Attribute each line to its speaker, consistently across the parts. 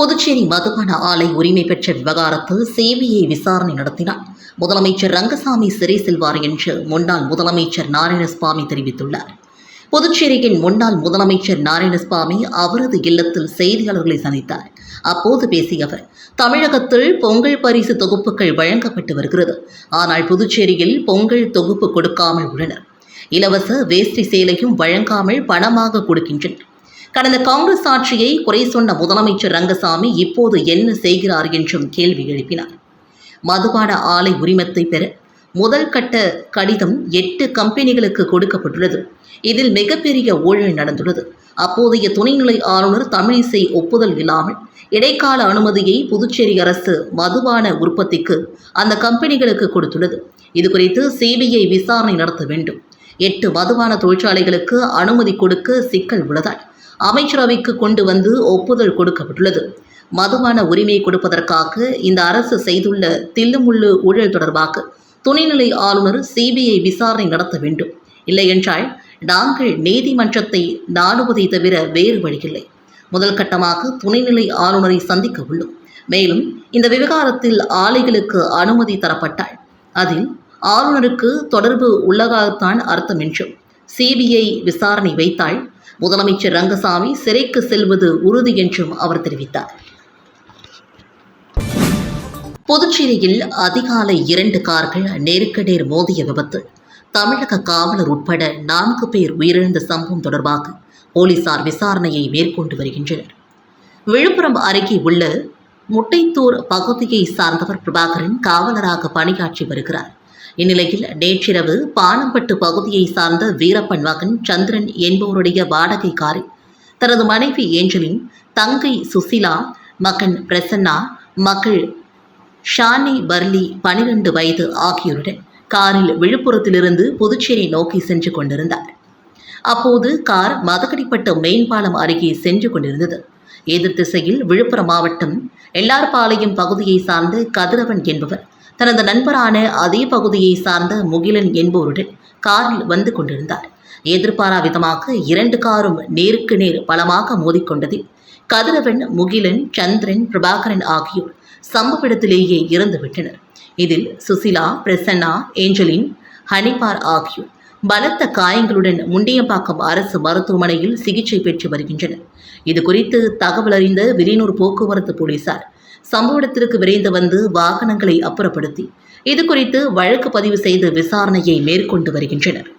Speaker 1: புதுச்சேரி மதுபான ஆலை உரிமை பெற்ற விவகாரத்தில் சிபிஐ விசாரணை நடத்தினார் முதலமைச்சர் ரங்கசாமி சிறை செல்வார் என்று முன்னாள் முதலமைச்சர் நாராயணசுவாமி தெரிவித்துள்ளார் புதுச்சேரியின் முன்னாள் முதலமைச்சர் நாராயணசாமி அவரது இல்லத்தில் செய்தியாளர்களை சந்தித்தார் அப்போது பேசிய அவர் தமிழகத்தில் பொங்கல் பரிசு தொகுப்புகள் வழங்கப்பட்டு வருகிறது ஆனால் புதுச்சேரியில் பொங்கல் தொகுப்பு கொடுக்காமல் உள்ளனர் இலவச வேஷ்டி சேலையும் வழங்காமல் பணமாக கொடுக்கின்றனர் கடந்த காங்கிரஸ் ஆட்சியை குறை சொன்ன முதலமைச்சர் ரங்கசாமி இப்போது என்ன செய்கிறார் என்றும் கேள்வி எழுப்பினார் மதுபான ஆலை உரிமத்தை பெற முதல் கட்ட கடிதம் எட்டு கம்பெனிகளுக்கு கொடுக்கப்பட்டுள்ளது இதில் மிகப்பெரிய ஊழல் நடந்துள்ளது அப்போதைய துணைநிலை ஆளுநர் தமிழிசை ஒப்புதல் இல்லாமல் இடைக்கால அனுமதியை புதுச்சேரி அரசு மதுபான உற்பத்திக்கு அந்த கம்பெனிகளுக்கு கொடுத்துள்ளது இது குறித்து சிபிஐ விசாரணை நடத்த வேண்டும் எட்டு மதுபான தொழிற்சாலைகளுக்கு அனுமதி கொடுக்க சிக்கல் உள்ளதால் அமைச்சரவைக்கு கொண்டு வந்து ஒப்புதல் கொடுக்கப்பட்டுள்ளது மதுபான உரிமை கொடுப்பதற்காக இந்த அரசு செய்துள்ள தில்லுமுள்ளு ஊழல் தொடர்பாக துணைநிலை ஆளுநர் சிபிஐ விசாரணை நடத்த வேண்டும் இல்லையென்றால் நாங்கள் நீதிமன்றத்தை நாடுவதை தவிர வேறு வழியில்லை முதல் கட்டமாக துணைநிலை ஆளுநரை சந்திக்க உள்ளோம் மேலும் இந்த விவகாரத்தில் ஆலைகளுக்கு அனுமதி தரப்பட்டால் அதில் ஆளுநருக்கு தொடர்பு உள்ளதாகத்தான் அர்த்தம் என்றும் சிபிஐ விசாரணை வைத்தால் முதலமைச்சர் ரங்கசாமி சிறைக்கு செல்வது உறுதி என்றும் அவர் தெரிவித்தார் புதுச்சேரியில் அதிகாலை இரண்டு கார்கள் நேருக்கு நேர் மோதிய விபத்து தமிழக காவலர் உட்பட நான்கு பேர் உயிரிழந்த சம்பவம் தொடர்பாக போலீசார் விசாரணையை மேற்கொண்டு வருகின்றனர் விழுப்புரம் அருகே உள்ள முட்டைத்தூர் பகுதியை சார்ந்தவர் பிரபாகரன் காவலராக பணியாற்றி வருகிறார் இந்நிலையில் நேற்றிரவு பாலம்பட்டு பகுதியை சார்ந்த வீரப்பன் மகன் சந்திரன் என்பவருடைய வாடகை காரில் தனது மனைவி ஏஞ்சலின் தங்கை சுசிலா மகன் பிரசன்னா மகள் ஷானி பர்லி பனிரெண்டு வயது ஆகியோருடன் காரில் விழுப்புரத்திலிருந்து புதுச்சேரி நோக்கி சென்று கொண்டிருந்தார் அப்போது கார் மதகடிப்பட்ட மேம்பாலம் அருகே சென்று கொண்டிருந்தது எதிர் திசையில் விழுப்புரம் மாவட்டம் எல்லார்பாளையம் பகுதியை சார்ந்த கதிரவன் என்பவர் தனது நண்பரான அதே பகுதியை சார்ந்த முகிலன் என்போருடன் காரில் வந்து கொண்டிருந்தார் எதிர்பாரா விதமாக இரண்டு காரும் நேருக்கு நேர் பலமாக மோதிக்கொண்டதில் கதிரவன் முகிலன் சந்திரன் பிரபாகரன் ஆகியோர் சம்பவ இடத்திலேயே இறந்துவிட்டனர் இதில் சுசிலா பிரசன்னா ஏஞ்சலின் ஹனிபார் ஆகியோர் பலத்த காயங்களுடன் முண்டியம்பாக்கம் அரசு மருத்துவமனையில் சிகிச்சை பெற்று வருகின்றனர் இது குறித்து தகவல் அறிந்த விலையூர் போக்குவரத்து போலீசார் சம்பவ இடத்திற்கு விரைந்து வந்து வாகனங்களை அப்புறப்படுத்தி இது குறித்து வழக்கு பதிவு செய்து விசாரணையை மேற்கொண்டு வருகின்றனர்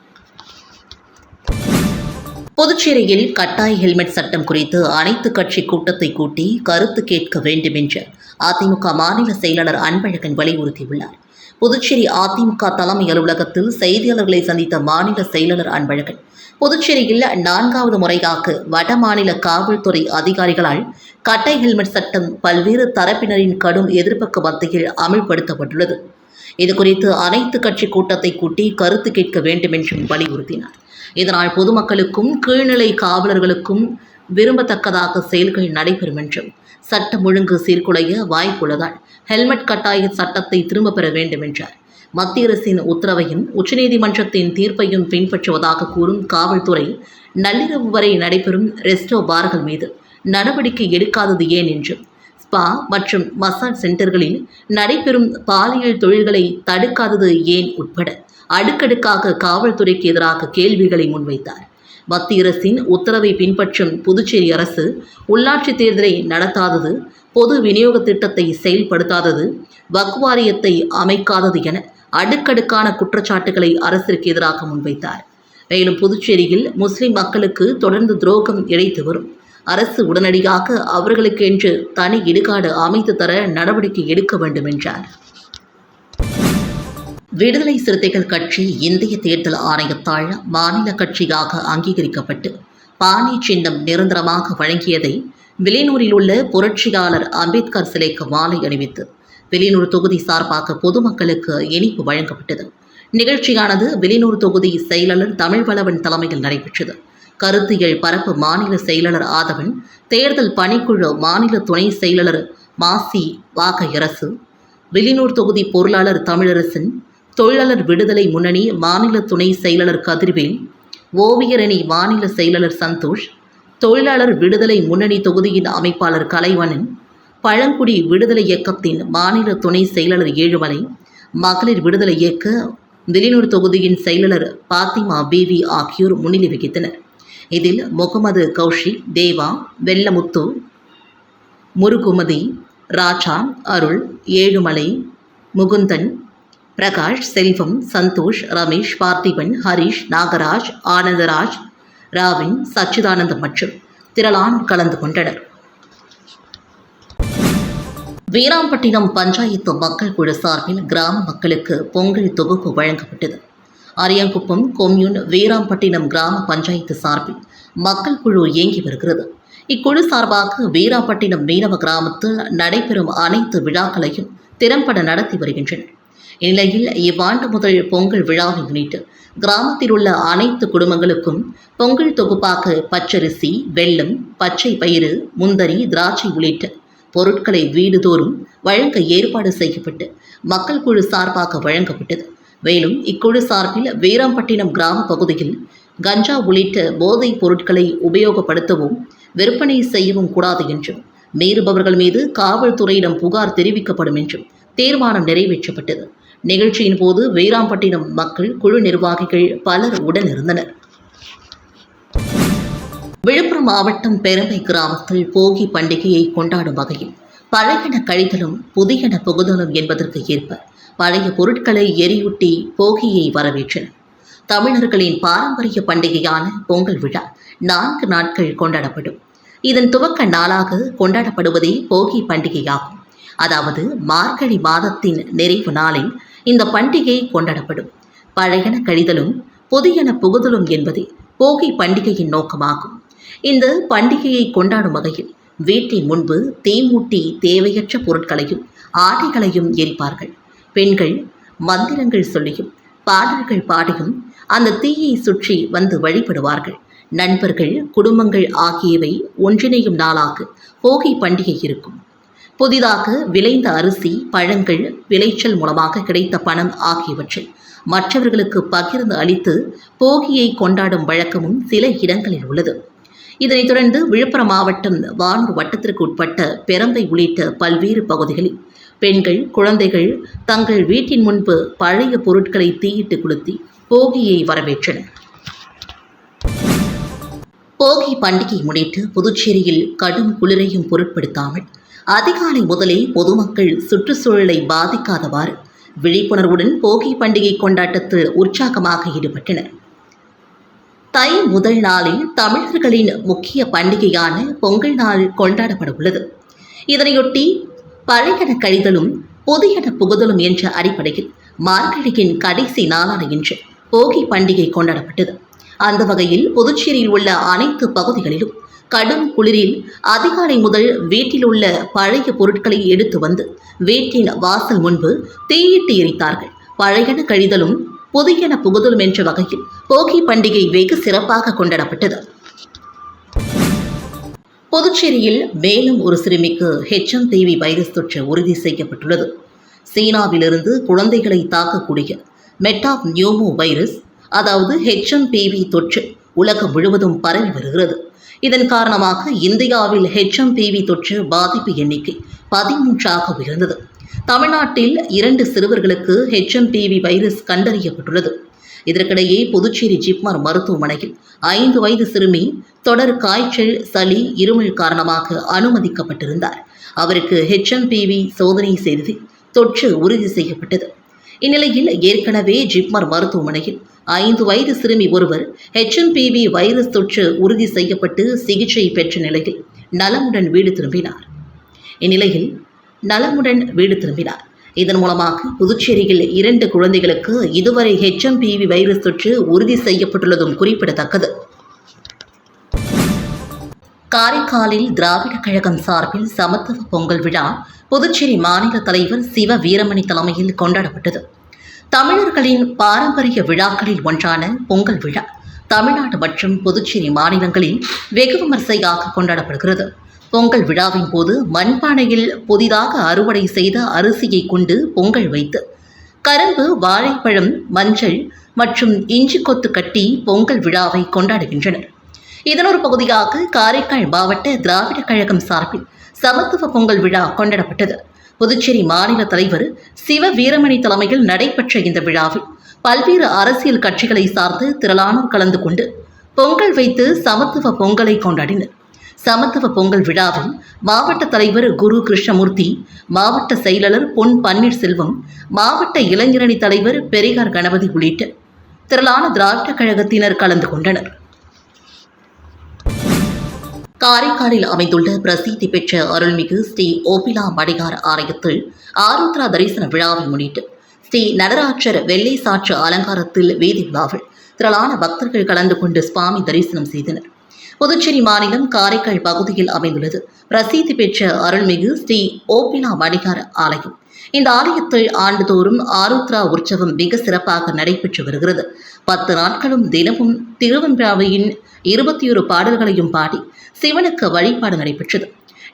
Speaker 1: புதுச்சேரியில் கட்டாய ஹெல்மெட் சட்டம் குறித்து அனைத்து கட்சி கூட்டத்தை கூட்டி கருத்து கேட்க வேண்டும் என்று அதிமுக மாநில செயலாளர் அன்பழகன் வலியுறுத்தியுள்ளார் புதுச்சேரி அதிமுக தலைமை அலுவலகத்தில் செய்தியாளர்களை சந்தித்த மாநில செயலாளர் அன்பழகன் புதுச்சேரியில் நான்காவது முறையாக வடமாநில காவல்துறை அதிகாரிகளால் கட்டை ஹெல்மெட் சட்டம் பல்வேறு தரப்பினரின் கடும் எதிர்ப்புக்கு மத்தியில் அமல்படுத்தப்பட்டுள்ளது இதுகுறித்து அனைத்து கட்சி கூட்டத்தை கூட்டி கருத்து கேட்க வேண்டும் என்றும் வலியுறுத்தினார் இதனால் பொதுமக்களுக்கும் கீழ்நிலை காவலர்களுக்கும் விரும்பத்தக்கதாக செயல்கள் நடைபெறும் என்றும் சட்டம் ஒழுங்கு சீர்குலைய வாய்ப்புள்ளதால் ஹெல்மெட் கட்டாய சட்டத்தை திரும்பப் பெற வேண்டும் என்றார் மத்திய அரசின் உத்தரவையும் உச்சநீதிமன்றத்தின் தீர்ப்பையும் பின்பற்றுவதாக கூறும் காவல்துறை நள்ளிரவு வரை நடைபெறும் ரெஸ்டோ பார்கள் மீது நடவடிக்கை எடுக்காதது ஏன் என்று ஸ்பா மற்றும் மசாஜ் சென்டர்களில் நடைபெறும் பாலியல் தொழில்களை தடுக்காதது ஏன் உட்பட அடுக்கடுக்காக காவல்துறைக்கு எதிராக கேள்விகளை முன்வைத்தார் மத்திய அரசின் உத்தரவை பின்பற்றும் புதுச்சேரி அரசு உள்ளாட்சி தேர்தலை நடத்தாதது பொது விநியோக திட்டத்தை செயல்படுத்தாதது வக்வாரியத்தை அமைக்காதது என அடுக்கடுக்கான குற்றச்சாட்டுகளை அரசிற்கு எதிராக முன்வைத்தார் மேலும் புதுச்சேரியில் முஸ்லிம் மக்களுக்கு தொடர்ந்து துரோகம் இழைத்து வரும் அரசு உடனடியாக அவர்களுக்கு என்று தனி இடுகாடு அமைத்து தர நடவடிக்கை எடுக்க வேண்டும் என்றார் விடுதலை சிறுத்தைகள் கட்சி இந்திய தேர்தல் ஆணையத்தால் மாநில கட்சியாக அங்கீகரிக்கப்பட்டு பாணி சின்னம் நிரந்தரமாக வழங்கியதை விலையூரில் உள்ள புரட்சியாளர் அம்பேத்கர் சிலைக்கு மாலை அணிவித்து வெளியூர் தொகுதி சார்பாக பொதுமக்களுக்கு இனிப்பு வழங்கப்பட்டது நிகழ்ச்சியானது வெளியூர் தொகுதி செயலாளர் தமிழ்வளவன் தலைமையில் நடைபெற்றது கருத்தியல் பரப்பு மாநில செயலாளர் ஆதவன் தேர்தல் பணிக்குழு மாநில துணை செயலாளர் மாசி வாகையரசு வெளியூர் தொகுதி பொருளாளர் தமிழரசன் தொழிலாளர் விடுதலை முன்னணி மாநில துணை செயலாளர் கதிர்வேல் ஓவியரணி மாநில செயலாளர் சந்தோஷ் தொழிலாளர் விடுதலை முன்னணி தொகுதியின் அமைப்பாளர் கலைவணன் பழங்குடி விடுதலை இயக்கத்தின் மாநில துணை செயலாளர் ஏழுமலை மகளிர் விடுதலை இயக்க வெளியூர் தொகுதியின் செயலாளர் பாத்திமா பிவி ஆகியோர் முன்னிலை வகித்தனர் இதில் முகமது கௌஷி தேவா வெள்ளமுத்து முருகுமதி ராஜா அருள் ஏழுமலை முகுந்தன் பிரகாஷ் செல்வம் சந்தோஷ் ரமேஷ் பார்த்திபன் ஹரிஷ் நாகராஜ் ஆனந்தராஜ் ராவின் சச்சிதானந்தம் மற்றும் திரளான் கலந்து கொண்டனர் வீராம்பட்டினம் பஞ்சாயத்து மக்கள் குழு சார்பில் கிராம மக்களுக்கு பொங்கல் தொகுப்பு வழங்கப்பட்டது அரியங்குப்பம் கொம்யூன் வீராம்பட்டினம் கிராம பஞ்சாயத்து சார்பில் மக்கள் குழு இயங்கி வருகிறது இக்குழு சார்பாக வீராம்பட்டினம் மீனவ கிராமத்தில் நடைபெறும் அனைத்து விழாக்களையும் திறம்பட நடத்தி வருகின்றனர் இந்நிலையில் இவ்வாண்டு முதல் பொங்கல் விழாவை முன்னிட்டு கிராமத்தில் உள்ள அனைத்து குடும்பங்களுக்கும் பொங்கல் தொகுப்பாக பச்சரிசி வெள்ளம் பச்சை பயிறு முந்தரி திராட்சை உள்ளிட்ட பொருட்களை வீடுதோறும் வழங்க ஏற்பாடு செய்யப்பட்டு மக்கள் குழு சார்பாக வழங்கப்பட்டது மேலும் இக்குழு சார்பில் வீராம்பட்டினம் கிராம பகுதியில் கஞ்சா உள்ளிட்ட போதைப் பொருட்களை உபயோகப்படுத்தவும் விற்பனை செய்யவும் கூடாது என்றும் மீறுபவர்கள் மீது காவல்துறையிடம் புகார் தெரிவிக்கப்படும் என்றும் தீர்மானம் நிறைவேற்றப்பட்டது நிகழ்ச்சியின் போது வீராம்பட்டினம் மக்கள் குழு நிர்வாகிகள் பலர் உடனிருந்தனர் விழுப்புரம் மாவட்டம் பெருமை கிராமத்தில் போகி பண்டிகையை கொண்டாடும் வகையில் பழையன கழிதலும் புதியன புகுதலும் என்பதற்கு ஏற்ப பழைய பொருட்களை எரியூட்டி போகியை வரவேற்றனர் தமிழர்களின் பாரம்பரிய பண்டிகையான பொங்கல் விழா நான்கு நாட்கள் கொண்டாடப்படும் இதன் துவக்க நாளாக கொண்டாடப்படுவதே போகி பண்டிகையாகும் அதாவது மார்கழி மாதத்தின் நிறைவு நாளில் இந்த பண்டிகை கொண்டாடப்படும் பழையன கழிதலும் புதியன புகுதலும் என்பதே போகி பண்டிகையின் நோக்கமாகும் இந்த பண்டிகையை கொண்டாடும் வகையில் வீட்டின் முன்பு தீமூட்டி தேவையற்ற பொருட்களையும் ஆடைகளையும் எரிப்பார்கள் பெண்கள் மந்திரங்கள் சொல்லியும் பாடல்கள் பாடியும் அந்த தீயை சுற்றி வந்து வழிபடுவார்கள் நண்பர்கள் குடும்பங்கள் ஆகியவை ஒன்றிணையும் நாளாக போகி பண்டிகை இருக்கும் புதிதாக விளைந்த அரிசி பழங்கள் விளைச்சல் மூலமாக கிடைத்த பணம் ஆகியவற்றை மற்றவர்களுக்கு பகிர்ந்து அளித்து போகியை கொண்டாடும் வழக்கமும் சில இடங்களில் உள்ளது இதனைத் தொடர்ந்து விழுப்புரம் மாவட்டம் வானூர் வட்டத்திற்கு உட்பட்ட பெரம்பை உள்ளிட்ட பல்வேறு பகுதிகளில் பெண்கள் குழந்தைகள் தங்கள் வீட்டின் முன்பு பழைய பொருட்களை தீயிட்டு கொளுத்தி போகியை வரவேற்றனர் போகி பண்டிகை முன்னிட்டு புதுச்சேரியில் கடும் குளிரையும் பொருட்படுத்தாமல் அதிகாலை முதலே பொதுமக்கள் சுற்றுச்சூழலை பாதிக்காதவாறு விழிப்புணர்வுடன் போகி பண்டிகை கொண்டாட்டத்தில் உற்சாகமாக ஈடுபட்டனர் தை முதல் நாளில் தமிழர்களின் முக்கிய பண்டிகையான பொங்கல் நாள் கொண்டாடப்பட உள்ளது இதனையொட்டி பழையன கழிதலும் புதியன புகுதலும் என்ற அடிப்படையில் மார்கழியின் கடைசி நாளான இன்று போகி பண்டிகை கொண்டாடப்பட்டது அந்த வகையில் புதுச்சேரியில் உள்ள அனைத்து பகுதிகளிலும் கடும் குளிரில் அதிகாலை முதல் வீட்டில் உள்ள பழைய பொருட்களை எடுத்து வந்து வீட்டின் வாசல் முன்பு தீயிட்டு எரித்தார்கள் பழையன கழிதலும் புதியன புகுதலும் என்ற வகையில் போகி பண்டிகை வெகு சிறப்பாக கொண்டாடப்பட்டது புதுச்சேரியில் மேலும் ஒரு சிறுமிக்கு ஹெச்எம் டிவி வைரஸ் தொற்று உறுதி செய்யப்பட்டுள்ளது சீனாவிலிருந்து குழந்தைகளை தாக்கக்கூடிய மெட்டாப் நியூமோ வைரஸ் அதாவது ஹெச்எம் டிவி தொற்று உலகம் முழுவதும் பரவி வருகிறது இதன் காரணமாக இந்தியாவில் ஹெச்எம் டிவி தொற்று பாதிப்பு எண்ணிக்கை பதிமூன்றாக உயர்ந்தது தமிழ்நாட்டில் இரண்டு சிறுவர்களுக்கு ஹெச்எம்பிவி வைரஸ் கண்டறியப்பட்டுள்ளது இதற்கிடையே புதுச்சேரி ஜிப்மர் மருத்துவமனையில் ஐந்து வயது சிறுமி தொடர் காய்ச்சல் சளி இருமல் காரணமாக அனுமதிக்கப்பட்டிருந்தார் அவருக்கு ஹெச்எம்பிவி சோதனை செய்து தொற்று உறுதி செய்யப்பட்டது இந்நிலையில் ஏற்கனவே ஜிப்மர் மருத்துவமனையில் ஐந்து வயது சிறுமி ஒருவர் ஹெச்எம்பிவி வைரஸ் தொற்று உறுதி செய்யப்பட்டு சிகிச்சை பெற்ற நிலையில் நலமுடன் வீடு திரும்பினார் இந்நிலையில் நலமுடன் வீடு திரும்பினார் இதன் மூலமாக புதுச்சேரியில் இரண்டு குழந்தைகளுக்கு இதுவரை ஹெச்எம்பிவி வைரஸ் தொற்று உறுதி செய்யப்பட்டுள்ளதும் குறிப்பிடத்தக்கது காரைக்காலில் திராவிட கழகம் சார்பில் சமத்துவ பொங்கல் விழா புதுச்சேரி மாநில தலைவர் சிவ வீரமணி தலைமையில் கொண்டாடப்பட்டது தமிழர்களின் பாரம்பரிய விழாக்களில் ஒன்றான பொங்கல் விழா தமிழ்நாடு மற்றும் புதுச்சேரி மாநிலங்களில் வெகு விமர்சையாக கொண்டாடப்படுகிறது பொங்கல் விழாவின் போது மண்பானையில் புதிதாக அறுவடை செய்த அரிசியை கொண்டு பொங்கல் வைத்து கரும்பு வாழைப்பழம் மஞ்சள் மற்றும் இஞ்சி கொத்து கட்டி பொங்கல் விழாவை கொண்டாடுகின்றனர் இதனொரு பகுதியாக காரைக்கால் மாவட்ட திராவிட கழகம் சார்பில் சமத்துவ பொங்கல் விழா கொண்டாடப்பட்டது புதுச்சேரி மாநில தலைவர் சிவ வீரமணி தலைமையில் நடைபெற்ற இந்த விழாவில் பல்வேறு அரசியல் கட்சிகளை சார்ந்து திரளானோர் கலந்து கொண்டு பொங்கல் வைத்து சமத்துவ பொங்கலை கொண்டாடினர் சமத்துவ பொங்கல் விழாவில் மாவட்ட தலைவர் குரு கிருஷ்ணமூர்த்தி மாவட்ட செயலாளர் பொன் பன்னீர்செல்வம் மாவட்ட இளைஞரணி தலைவர் பெரியார் கணபதி உள்ளிட்ட திரளான திராவிட கழகத்தினர் கலந்து கொண்டனர் காரைக்காலில் அமைந்துள்ள பிரசித்தி பெற்ற அருள்மிகு ஸ்ரீ ஓபிலா மடிகார் ஆலயத்தில் ஆருத்ரா தரிசன விழாவை முன்னிட்டு ஸ்ரீ நடராட்சர் வெள்ளை சாற்று அலங்காரத்தில் வேதி விழாவில் திரளான பக்தர்கள் கலந்து கொண்டு சுவாமி தரிசனம் செய்தனர் புதுச்சேரி மாநிலம் காரைக்கால் பகுதியில் அமைந்துள்ளது பிரசித்தி பெற்ற அருள்மிகு ஸ்ரீ ஓபிலா மணிகார ஆலயம் இந்த ஆலயத்தில் ஆண்டுதோறும் ஆருத்ரா உற்சவம் மிக சிறப்பாக நடைபெற்று வருகிறது பத்து நாட்களும் தினமும் திருவெம்பாவையின் இருபத்தி ஒரு பாடல்களையும் பாடி சிவனுக்கு வழிபாடு நடைபெற்றது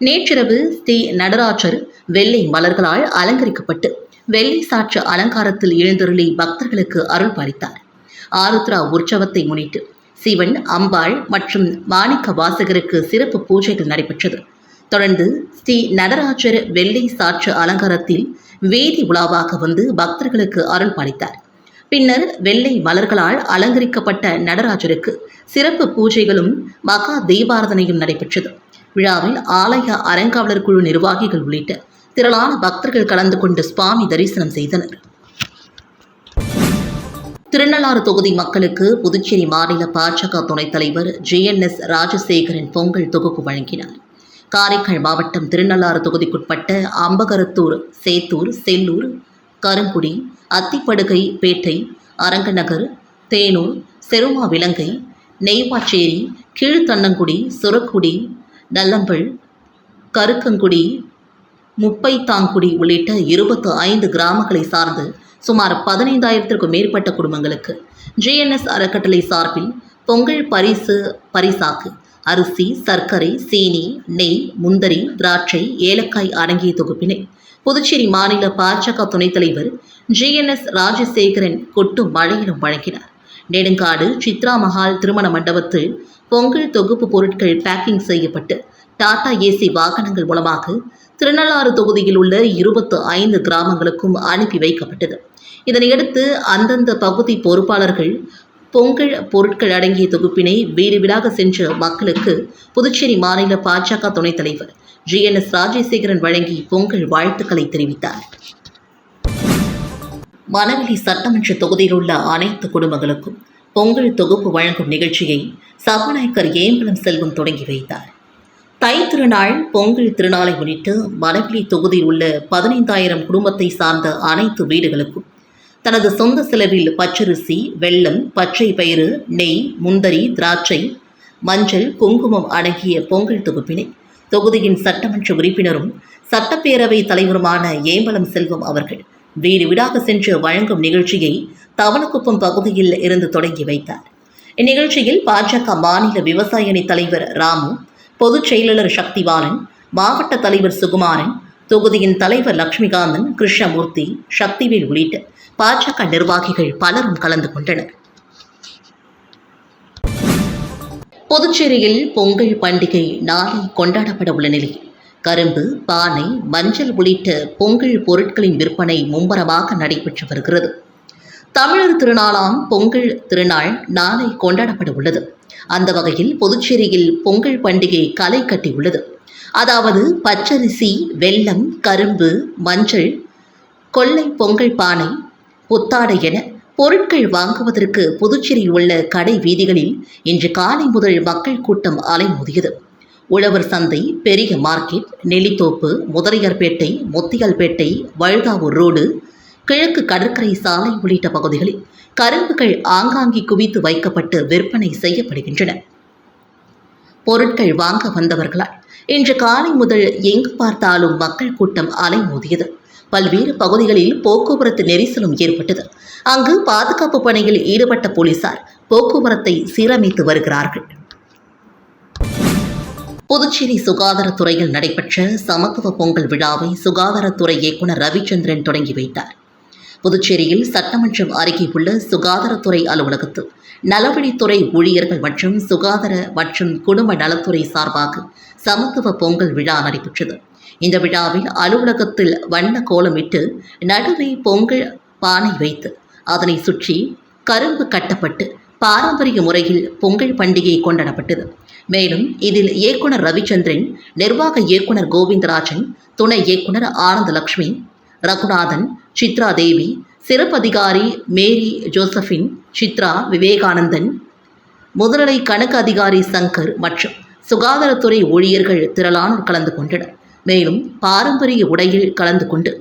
Speaker 1: நேற்றிரவு ஸ்ரீ நடராஜர் வெள்ளை மலர்களால் அலங்கரிக்கப்பட்டு வெள்ளை சாற்று அலங்காரத்தில் எழுந்தருளி பக்தர்களுக்கு அருள் பாலித்தார் ஆருத்ரா உற்சவத்தை முன்னிட்டு சிவன் அம்பாள் மற்றும் மாணிக்க வாசகருக்கு சிறப்பு பூஜைகள் நடைபெற்றது தொடர்ந்து ஸ்ரீ நடராஜர் வெள்ளை சாற்று அலங்காரத்தில் வேதி உலாவாக வந்து பக்தர்களுக்கு அருள் பாலித்தார் பின்னர் வெள்ளை மலர்களால் அலங்கரிக்கப்பட்ட நடராஜருக்கு சிறப்பு பூஜைகளும் மகா தெய்வாரதனையும் நடைபெற்றது விழாவில் ஆலய அறங்காவலர் குழு நிர்வாகிகள் உள்ளிட்ட திரளான பக்தர்கள் கலந்து கொண்டு சுவாமி தரிசனம் செய்தனர் திருநள்ளாறு தொகுதி மக்களுக்கு புதுச்சேரி மாநில பாஜக துணைத் தலைவர் ஜே என் எஸ் ராஜசேகரின் பொங்கல் தொகுப்பு வழங்கினார் காரைக்கால் மாவட்டம் திருநள்ளாறு தொகுதிக்குட்பட்ட அம்பகரத்தூர் சேத்தூர் செல்லூர் கருங்குடி அத்திப்படுகை பேட்டை அரங்கநகர் தேனூர் செருமா விலங்கை நெய்வாச்சேரி கீழ்த்தன்னங்குடி சுரக்குடி நல்லம்பல் கருக்கங்குடி முப்பைத்தாங்குடி உள்ளிட்ட இருபத்து ஐந்து கிராமங்களை சார்ந்து சுமார் பதினைந்தாயிரத்திற்கும் மேற்பட்ட குடும்பங்களுக்கு ஜிஎன்எஸ் அறக்கட்டளை சார்பில் பொங்கல் பரிசு பரிசாக்கு அரிசி சர்க்கரை சீனி நெய் முந்தரி திராட்சை ஏலக்காய் அடங்கிய தொகுப்பினை புதுச்சேரி மாநில பாஜக துணைத் தலைவர் ஜிஎன்எஸ் ராஜசேகரன் கொட்டு மழையிலும் வழங்கினார் நெடுங்காடு சித்ரா மஹால் திருமண மண்டபத்தில் பொங்கல் தொகுப்பு பொருட்கள் பேக்கிங் செய்யப்பட்டு டாடா ஏசி வாகனங்கள் மூலமாக திருநள்ளாறு தொகுதியில் உள்ள இருபத்து ஐந்து கிராமங்களுக்கும் அனுப்பி வைக்கப்பட்டது இதனையடுத்து அந்தந்த பகுதி பொறுப்பாளர்கள் பொங்கல் பொருட்கள் அடங்கிய தொகுப்பினை வீடு வீடாக சென்ற மக்களுக்கு புதுச்சேரி மாநில பாஜக துணைத் தலைவர் ஜி என் எஸ் ராஜசேகரன் வழங்கி பொங்கல் வாழ்த்துக்களை தெரிவித்தார் மணவெளி சட்டமன்ற தொகுதியில் உள்ள அனைத்து குடும்பங்களுக்கும் பொங்கல் தொகுப்பு வழங்கும் நிகழ்ச்சியை சபாநாயகர் ஏம்பலம் செல்வம் தொடங்கி வைத்தார் தை திருநாள் பொங்கல் திருநாளை முன்னிட்டு மணவெளி தொகுதியில் உள்ள பதினைந்தாயிரம் குடும்பத்தை சார்ந்த அனைத்து வீடுகளுக்கும் தனது சொந்த செலவில் பச்சரிசி வெள்ளம் பச்சை பயிறு நெய் முந்தரி திராட்சை மஞ்சள் குங்குமம் அடங்கிய பொங்கல் தொகுப்பினை தொகுதியின் சட்டமன்ற உறுப்பினரும் சட்டப்பேரவை தலைவருமான ஏம்பலம் செல்வம் அவர்கள் வீடு வீடாக சென்று வழங்கும் நிகழ்ச்சியை தவணக்குப்பம் பகுதியில் இருந்து தொடங்கி வைத்தார் இந்நிகழ்ச்சியில் பாஜக மாநில விவசாய அணி தலைவர் ராமு பொதுச் செயலாளர் சக்திவாலன் மாவட்ட தலைவர் சுகுமாரன் தொகுதியின் தலைவர் லட்சுமிகாந்தன் கிருஷ்ணமூர்த்தி சக்திவேல் உள்ளிட்ட பாஜக நிர்வாகிகள் பலரும் கலந்து கொண்டனர் புதுச்சேரியில் பொங்கல் பண்டிகை நாளை கொண்டாடப்பட உள்ள நிலையில் கரும்பு பானை மஞ்சள் உள்ளிட்ட பொங்கல் பொருட்களின் விற்பனை மும்பரமாக நடைபெற்று வருகிறது தமிழர் திருநாளாம் பொங்கல் திருநாள் நாளை கொண்டாடப்பட உள்ளது அந்த வகையில் புதுச்சேரியில் பொங்கல் பண்டிகை களை கட்டியுள்ளது அதாவது பச்சரிசி வெல்லம் கரும்பு மஞ்சள் கொள்ளை பொங்கல் பானை புத்தாடை என பொருட்கள் வாங்குவதற்கு புதுச்சேரியில் உள்ள கடை வீதிகளில் இன்று காலை முதல் மக்கள் கூட்டம் அலைமோதியது உழவர் சந்தை பெரிய மார்க்கெட் நெல்லித்தோப்பு முதலியார்பேட்டை முத்தியால்பேட்டை வழுதாவூர் ரோடு கிழக்கு கடற்கரை சாலை உள்ளிட்ட பகுதிகளில் கரும்புகள் ஆங்காங்கே குவித்து வைக்கப்பட்டு விற்பனை செய்யப்படுகின்றன பொருட்கள் வாங்க வந்தவர்களால் இன்று காலை முதல் எங்கு பார்த்தாலும் மக்கள் கூட்டம் அலை மோதியது பல்வேறு பகுதிகளில் போக்குவரத்து நெரிசலும் ஏற்பட்டது அங்கு பாதுகாப்பு பணியில் ஈடுபட்ட போலீசார் போக்குவரத்தை சீரமைத்து வருகிறார்கள் புதுச்சேரி சுகாதாரத்துறையில் நடைபெற்ற சமத்துவ பொங்கல் விழாவை சுகாதாரத்துறை இயக்குநர் ரவிச்சந்திரன் தொடங்கி வைத்தார் புதுச்சேரியில் சட்டமன்றம் அருகே உள்ள சுகாதாரத்துறை அலுவலகத்தில் நலவழித்துறை ஊழியர்கள் மற்றும் சுகாதார மற்றும் குடும்ப நலத்துறை சார்பாக சமத்துவ பொங்கல் விழா நடைபெற்றது இந்த விழாவில் அலுவலகத்தில் வண்ண கோலமிட்டு நடுவே பொங்கல் பானை வைத்து அதனை சுற்றி கரும்பு கட்டப்பட்டு பாரம்பரிய முறையில் பொங்கல் பண்டிகை கொண்டாடப்பட்டது மேலும் இதில் இயக்குனர் ரவிச்சந்திரன் நிர்வாக இயக்குனர் கோவிந்தராஜன் துணை இயக்குனர் லக்ஷ்மி ரகுநாதன் சித்ரா தேவி சிறப்பதிகாரி மேரி ஜோசபின் சித்ரா விவேகானந்தன் முதலடை கணக்கு அதிகாரி சங்கர் மற்றும் சுகாதாரத்துறை ஊழியர்கள் திரளானோர் கலந்து கொண்டனர் மேலும் பாரம்பரிய உடையில் கலந்து கொண்டு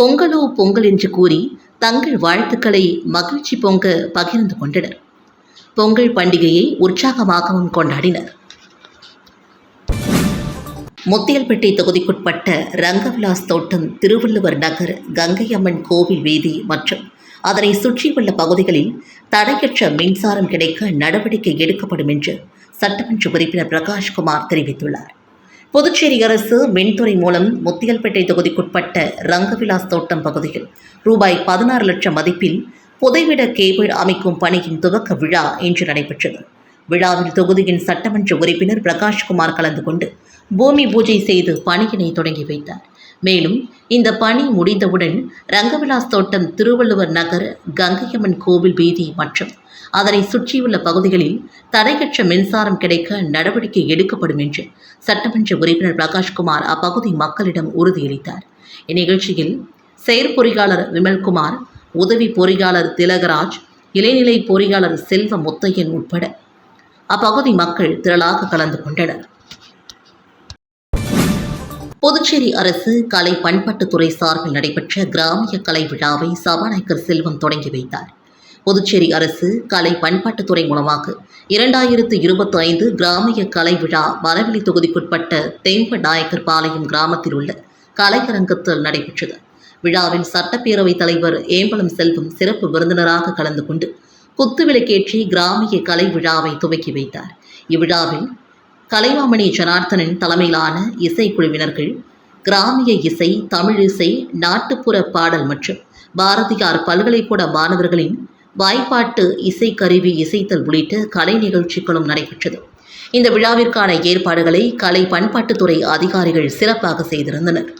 Speaker 1: பொங்கலோ பொங்கல் என்று கூறி தங்கள் வாழ்த்துக்களை மகிழ்ச்சி பொங்க பகிர்ந்து கொண்டனர் பொங்கல் பண்டிகையை உற்சாகமாகவும் கொண்டாடினர் முத்தியல்பேட்டை தொகுதிக்குட்பட்ட ரங்கவிலாஸ் தோட்டம் திருவள்ளுவர் நகர் கங்கையம்மன் கோவில் வீதி மற்றும் அதனை சுற்றியுள்ள பகுதிகளில் தடையற்ற மின்சாரம் கிடைக்க நடவடிக்கை எடுக்கப்படும் என்று சட்டமன்ற உறுப்பினர் பிரகாஷ்குமார் தெரிவித்துள்ளார் புதுச்சேரி அரசு மின்துறை மூலம் முத்தியல்பேட்டை தொகுதிக்குட்பட்ட ரங்கவிலாஸ் தோட்டம் பகுதியில் ரூபாய் பதினாறு லட்சம் மதிப்பில் புதைவிட கேபிள் அமைக்கும் பணியின் துவக்க விழா இன்று நடைபெற்றது விழாவில் தொகுதியின் சட்டமன்ற உறுப்பினர் பிரகாஷ்குமார் கலந்து கொண்டு பூமி பூஜை செய்து பணியினை தொடங்கி வைத்தார் மேலும் இந்த பணி முடிந்தவுடன் ரங்கவிலாஸ் தோட்டம் திருவள்ளுவர் நகர் கங்கையம்மன் கோவில் வீதி மற்றும் அதனை சுற்றியுள்ள பகுதிகளில் தடைகற்ற மின்சாரம் கிடைக்க நடவடிக்கை எடுக்கப்படும் என்று சட்டமன்ற உறுப்பினர் பிரகாஷ்குமார் அப்பகுதி மக்களிடம் உறுதியளித்தார் இந்நிகழ்ச்சியில் செயற்பொறியாளர் விமல்குமார் உதவி பொறியாளர் திலகராஜ் இளைநிலை பொறியாளர் செல்வ முத்தையன் உட்பட அப்பகுதி மக்கள் திரளாக கலந்து கொண்டனர் புதுச்சேரி அரசு கலை பண்பாட்டுத்துறை சார்பில் நடைபெற்ற கிராமிய கலை விழாவை சபாநாயகர் செல்வம் தொடங்கி வைத்தார் புதுச்சேரி அரசு கலை பண்பாட்டுத்துறை மூலமாக இரண்டாயிரத்து இருபத்தி ஐந்து கிராமிய கலை விழா மரவெளி தொகுதிக்குட்பட்ட தெம்ப நாயக்கர் பாளையம் கிராமத்தில் உள்ள கலையரங்கத்தில் நடைபெற்றது விழாவில் சட்டப்பேரவைத் தலைவர் ஏம்பலம் செல்வம் சிறப்பு விருந்தினராக கலந்து கொண்டு குத்துவிளக்கேற்றி கிராமிய கலை விழாவை துவக்கி வைத்தார் இவ்விழாவில் கலைவாமணி ஜனார்த்தனின் தலைமையிலான இசைக்குழுவினர்கள் கிராமிய இசை தமிழ் இசை நாட்டுப்புற பாடல் மற்றும் பாரதியார் பல்கலைக்கூட மாணவர்களின் வாய்ப்பாட்டு இசைக்கருவி இசைத்தல் உள்ளிட்ட கலை நிகழ்ச்சிகளும் நடைபெற்றது இந்த விழாவிற்கான ஏற்பாடுகளை கலை பண்பாட்டுத்துறை அதிகாரிகள் சிறப்பாக செய்திருந்தனர்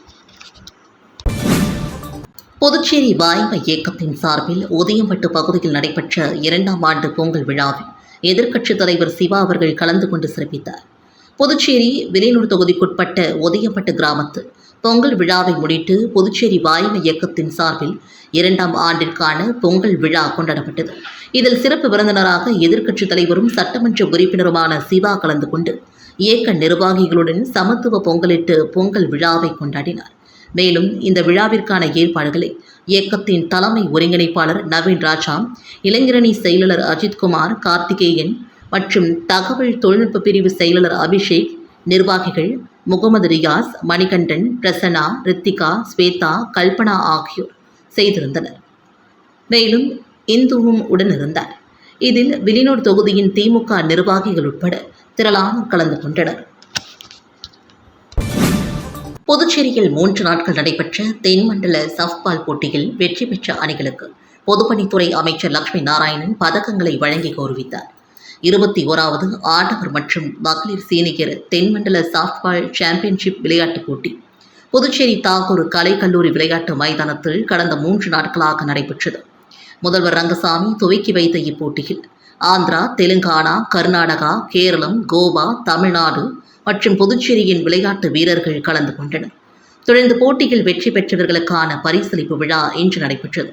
Speaker 1: புதுச்சேரி வாய்மை இயக்கத்தின் சார்பில் உதயம்பட்டு பகுதியில் நடைபெற்ற இரண்டாம் ஆண்டு பொங்கல் விழாவில் எதிர்க்கட்சித் தலைவர் சிவா அவர்கள் கலந்து கொண்டு சிறப்பித்தார் புதுச்சேரி வெளியூர் தொகுதிக்குட்பட்ட ஒதியப்பட்டு கிராமத்து பொங்கல் விழாவை முன்னிட்டு புதுச்சேரி வாய்மை இயக்கத்தின் சார்பில் இரண்டாம் ஆண்டிற்கான பொங்கல் விழா கொண்டாடப்பட்டது இதில் சிறப்பு விருந்தினராக எதிர்க்கட்சித் தலைவரும் சட்டமன்ற உறுப்பினருமான சிவா கலந்து கொண்டு இயக்க நிர்வாகிகளுடன் சமத்துவ பொங்கலிட்டு பொங்கல் விழாவை கொண்டாடினார் மேலும் இந்த விழாவிற்கான ஏற்பாடுகளை இயக்கத்தின் தலைமை ஒருங்கிணைப்பாளர் நவீன் ராஜா இளைஞரணி செயலாளர் அஜித்குமார் கார்த்திகேயன் மற்றும் தகவல் தொழில்நுட்ப பிரிவு செயலாளர் அபிஷேக் நிர்வாகிகள் முகமது ரியாஸ் மணிகண்டன் பிரசனா ரித்திகா ஸ்வேதா கல்பனா ஆகியோர் செய்திருந்தனர் மேலும் இந்துவும் உடனிருந்தார் இதில் விலினூர் தொகுதியின் திமுக நிர்வாகிகள் உட்பட திரளான கலந்து கொண்டனர் புதுச்சேரியில் மூன்று நாட்கள் நடைபெற்ற தென்மண்டல சஃப்பால் போட்டியில் வெற்றி பெற்ற அணிகளுக்கு பொதுப்பணித்துறை அமைச்சர் லட்சுமி நாராயணன் பதக்கங்களை வழங்கி கௌரவித்தார் இருபத்தி ஓராவது ஆடவர் மற்றும் மகளிர் சீனியர் தென்மண்டல சாஃப்ட்பால் சாம்பியன்ஷிப் விளையாட்டுப் போட்டி புதுச்சேரி தாகூர் கலைக்கல்லூரி விளையாட்டு மைதானத்தில் கடந்த மூன்று நாட்களாக நடைபெற்றது முதல்வர் ரங்கசாமி துவக்கி வைத்த இப்போட்டியில் ஆந்திரா தெலுங்கானா கர்நாடகா கேரளம் கோவா தமிழ்நாடு மற்றும் புதுச்சேரியின் விளையாட்டு வீரர்கள் கலந்து கொண்டனர் தொடர்ந்து போட்டியில் வெற்றி பெற்றவர்களுக்கான பரிசளிப்பு விழா இன்று நடைபெற்றது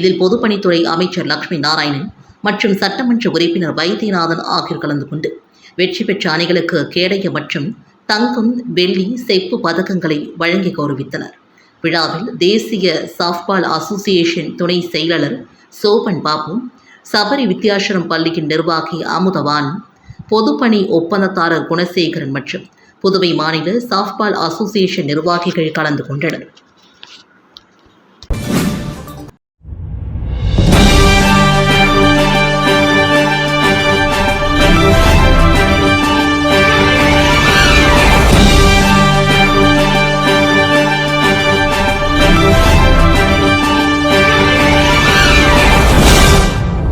Speaker 1: இதில் பொதுப்பணித்துறை அமைச்சர் லட்சுமி நாராயணன் மற்றும் சட்டமன்ற உறுப்பினர் வைத்தியநாதன் ஆகியோர் கலந்து கொண்டு வெற்றி பெற்ற அணிகளுக்கு கேடய மற்றும் தங்கம் வெள்ளி செப்பு பதக்கங்களை வழங்கி கௌரவித்தனர் விழாவில் தேசிய சாஃப்ட்பால் அசோசியேஷன் துணை செயலாளர் சோபன் பாபு சபரி வித்யாசரம் பள்ளியின் நிர்வாகி அமுதவான் பொதுப்பணி ஒப்பந்ததாரர் குணசேகரன் மற்றும் புதுவை மாநில சாஃப்ட்பால் அசோசியேஷன் நிர்வாகிகள் கலந்து கொண்டனர்